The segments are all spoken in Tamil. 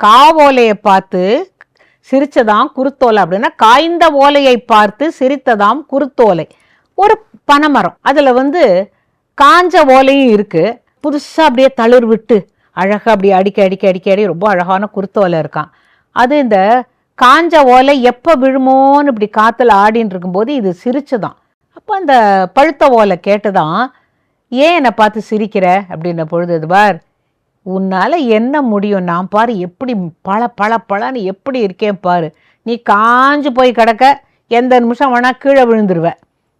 காவோலையை பார்த்து சிரிச்சதாம் குருத்தோலை அப்படின்னா காய்ந்த ஓலையை பார்த்து சிரித்ததாம் குருத்தோலை. ஒரு பனைமரம். அதில் வந்து காஞ்ச ஓலையும் இருக்குது புதுசாக அப்படியே தளிர் விட்டு அழகாக அப்படியே அடிக்க அடிக்க அடிக்க அடி ரொம்ப அழகான குருத்தோலை இருக்கான். அது இந்த காஞ்ச ஓலை எப்போ விழுமோன்னு இப்படி காற்றுல ஆடின்னு இருக்கும்போது இது சிரிச்சுதான். அப்போ அந்த பழுத்த ஓலை கேட்டுதான் ஏன் என்னை பார்த்து சிரிக்கிற? அப்படின்ன பொழுது இதுவார் உன்னால் என்ன முடியும்? நான் பாரு எப்படி பல பல பழன்னு எப்படி இருக்கேன் பாரு. நீ காஞ்சு போய் கிடக்க எந்த நிமிஷம் வேணால் கீழே விழுந்துருவ.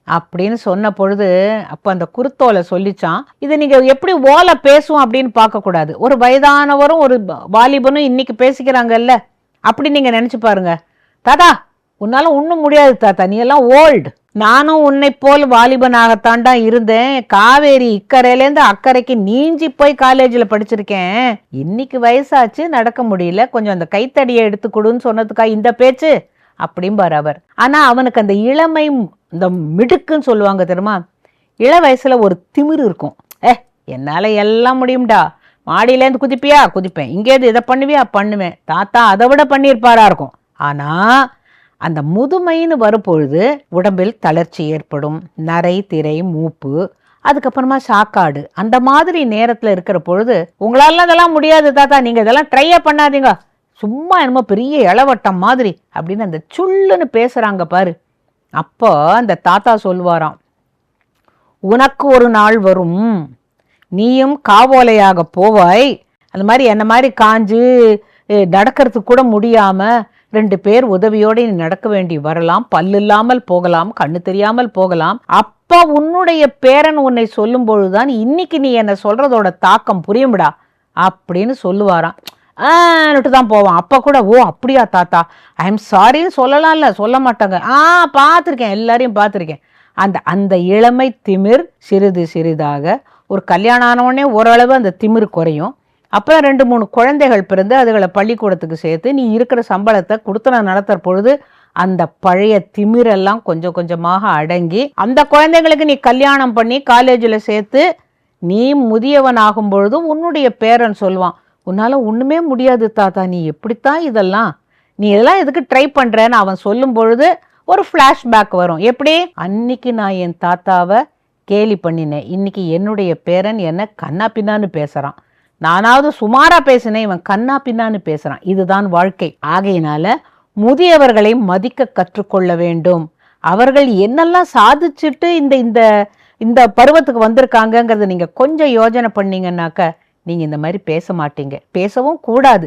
அப்படின்னு சொன்ன பொழுது அப்போ அந்த குருத்தோலை சொல்லிச்சான் இதை நீங்கள் எப்படி ஓலை பேசுவோம்? அப்படின்னு பார்க்கக்கூடாது. ஒரு வயதானவரும் ஒரு வாலிபனும் இன்னைக்கு பேசிக்கிறாங்கல்ல அப்படி நீங்கள் நினச்சி பாருங்க. தாதா உன்னால ஒன்றும் முடியாது தாத்தா. நீ எல்லாம் ஓல்டு நானும் உன்னை போல் வாலிபனாகத்தான்டா இருந்தேன். காவேரி இக்கரையிலேருந்து அக்கறைக்கு நீஞ்சி போய் காலேஜில் படிச்சிருக்கேன். இன்னைக்கு வயசாச்சு நடக்க முடியல. கொஞ்சம் அந்த கைத்தடியை எடுத்து கொடுன்னு சொன்னதுக்கா இந்த பேச்சு? அப்படிம்பார் அவர். ஆனால் அவனுக்கு அந்த இளமை இந்த மிடுக்குன்னு சொல்லுவாங்க தெரியுமா? இள வயசில் ஒரு திமிர் இருக்கும். ஏ என்னால் எல்லாம் முடியும்டா. மாடியிலேருந்து குதிப்பியா? குதிப்பேன். இங்கேருந்து இதை பண்ணுவியா? பண்ணுவேன். தாத்தா அதை விட பண்ணியிருப்பாரா இருக்கும். ஆனால் அந்த முதுமைன்னு வரும்பொழுது உடம்பில் தளர்ச்சி ஏற்படும். நரை திரை மூப்பு அதுக்கப்புறமா சாக்காடு. அந்த மாதிரி நேரத்தில் இருக்கிற பொழுது உங்களால அதெல்லாம் முடியாது தாத்தா. நீங்கள் இதெல்லாம் ட்ரையே பண்ணாதீங்க. சும்மா என்னமோ பெரிய இளவட்டம் மாதிரி அப்படின்னு அந்த சுள்ளுன்னு பேசுகிறாங்க பாரு. அப்போ அந்த தாத்தா சொல்வாராம் உனக்கு ஒரு நாள் வரும். நீயும் காவோலையாக போவாய். அந்த மாதிரி என்ன மாதிரி காஞ்சு நடக்கிறதுக்கு கூட முடியாமல் ரெண்டு பேர் உதவியோட நீ நடக்க வேண்டி வரலாம். பல்லு இல்லாமல் போகலாம் கண்ணு தெரியாமல் போகலாம். அப்பா உன்னுடைய பேரன் உன்னை சொல்லும் பொழுதுதான் இன்னைக்கு நீ என்ன சொல்றதோட தாக்கம் புரியும்டா அப்படின்னு சொல்லுவாராம். ஆன்னுட்டு தான் போவான். அப்போ கூட ஓ அப்படியா தாத்தா? ஐ எம் சாரின்னு சொல்லலாம்ல. சொல்ல மாட்டாங்க. ஆ பார்த்துருக்கேன். எல்லாரையும் பார்த்துருக்கேன். அந்த அந்த இளமை திமிர் சிறிது சிறிதாக ஒரு கல்யாணம் ஆனவுடனே ஓரளவு அந்த திமிர் குறையும். அப்புறம் ரெண்டு மூணு குழந்தைகள் பிறந்து அதுகளை பள்ளிக்கூடத்துக்கு சேர்த்து நீ இருக்கிற சம்பளத்தை கொடுத்தன நடத்துற பொழுது அந்த பழைய திமிரெல்லாம் கொஞ்சம் கொஞ்சமாக அடங்கி அந்த குழந்தைங்களுக்கு நீ கல்யாணம் பண்ணி காலேஜில் சேர்த்து நீ முதியவன் ஆகும் பொழுது உன்னுடைய பேரன் சொல்லுவான் உன்னால் ஒன்றுமே முடியாது தாத்தா நீ எப்படித்தான் இதெல்லாம் நீ இதெல்லாம் எதுக்கு ட்ரை பண்ணுறேன்னு அவன் சொல்லும் பொழுது ஒரு ஃப்ளாஷ்பேக் வரும். எப்படி? அன்னைக்கு நான் என் தாத்தாவை கேலி பண்ணினேன். இன்னைக்கு என்னுடைய பேரன் என்ன கண்ணா பின்னான்னு பேசுகிறான் நானாவது சுமாரா பேசினேன் இவன் கண்ணா பின்னான்னு பேசுறான். இதுதான் வாழ்க்கை. ஆகையினால முதியவர்களை மதிக்க கற்றுக்கொள்ள வேண்டும். அவர்கள் என்னெல்லாம் சாதிச்சுட்டு இந்த இந்த இந்த பருவத்துக்கு வந்திருக்காங்கங்கிறத நீங்க கொஞ்சம் யோசனை பண்ணீங்கன்னாக்க நீங்க இந்த மாதிரி பேச மாட்டீங்க. பேசவும் கூடாது.